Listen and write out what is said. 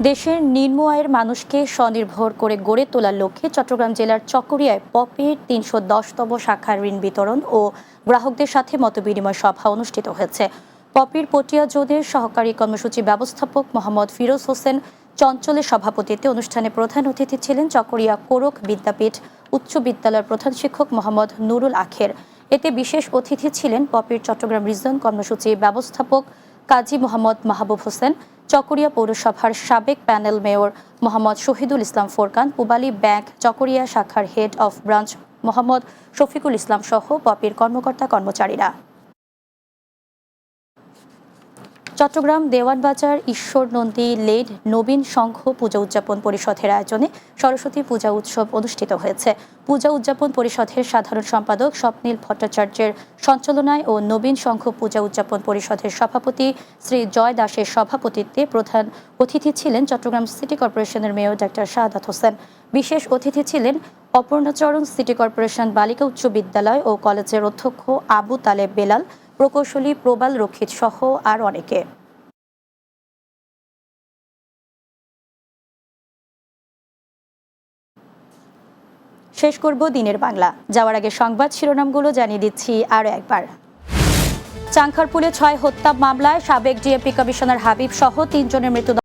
দেশের নিম্ন আয়ের মানুষকে স্বনির্ভর করে গড়ে তোলার লক্ষ্যে চট্টগ্রাম জেলার চকরিয়ায় পপের তিনশো দশতম শাখার ঋণ বিতরণ ও গ্রাহকদের সাথে মতবিনিময় সভা অনুষ্ঠিত হয়েছে। পপির পটিয়া জোনের সহকারী কর্মসূচি ব্যবস্থাপক মোহাম্মদ ফিরোজ হোসেন চঞ্চলের সভাপতিত্বে অনুষ্ঠানে প্রধান অতিথি ছিলেন চকরিয়া কোরক বিদ্যাপীঠ উচ্চ বিদ্যালয়ের প্রধান শিক্ষক মোহাম্মদ নুরুল আখের। এতে বিশেষ অতিথি ছিলেন পপির চট্টগ্রাম রিজন কর্মসূচি ব্যবস্থাপক কাজী মোহাম্মদ মাহবুব হোসেন, চকরিয়া পৌরসভার সাবেক panel mayor Mohammad Shahidul Islam Forkan, Pubali bank, Chakaria শাখার head of branch Mohammad Shafiqul Islam সহ পপির কর্মকর্তা কর্মচারীরা চট্টগ্রাম দেওয়ানবাজার ঈশ্বর নন্দী লেড নবীন সংঘ পূজা উদযাপন পরিষদের আয়োজনে সরস্বতী পূজা উৎসব অনুষ্ঠিত হয়েছে। পূজা উদযাপন পরিষদের সাধারণ সম্পাদক স্বপ্নীল ভট্টাচার্যের সঞ্চালনায় ও নবীন সংঘ পূজা উদযাপন পরিষদের সভাপতি শ্রী জয় দাসের সভাপতিত্বে প্রধান অতিথি ছিলেন চট্টগ্রাম সিটি কর্পোরেশনের মেয়র ডাক্তার শাহাদাত হোসেন। বিশেষ অতিথি ছিলেন অপর্ণাচরণ সিটি কর্পোরেশন বালিকা উচ্চ বিদ্যালয় ও কলেজের অধ্যক্ষ আবু তালেব বেলাল প্রকৌশলী প্রবাল রক্ষিত সহ আর অনেকে। শেষ করব দিনের বাংলা। যাওয়ার আগে সংবাদ শিরোনামগুলো জানিয়ে দিচ্ছি আরও একবার। চাংখারপুলে ছয় হত্যা মামলায় সাবেক ডিএপি কমিশনার হাবিব সহ তিনজনের মৃত্যু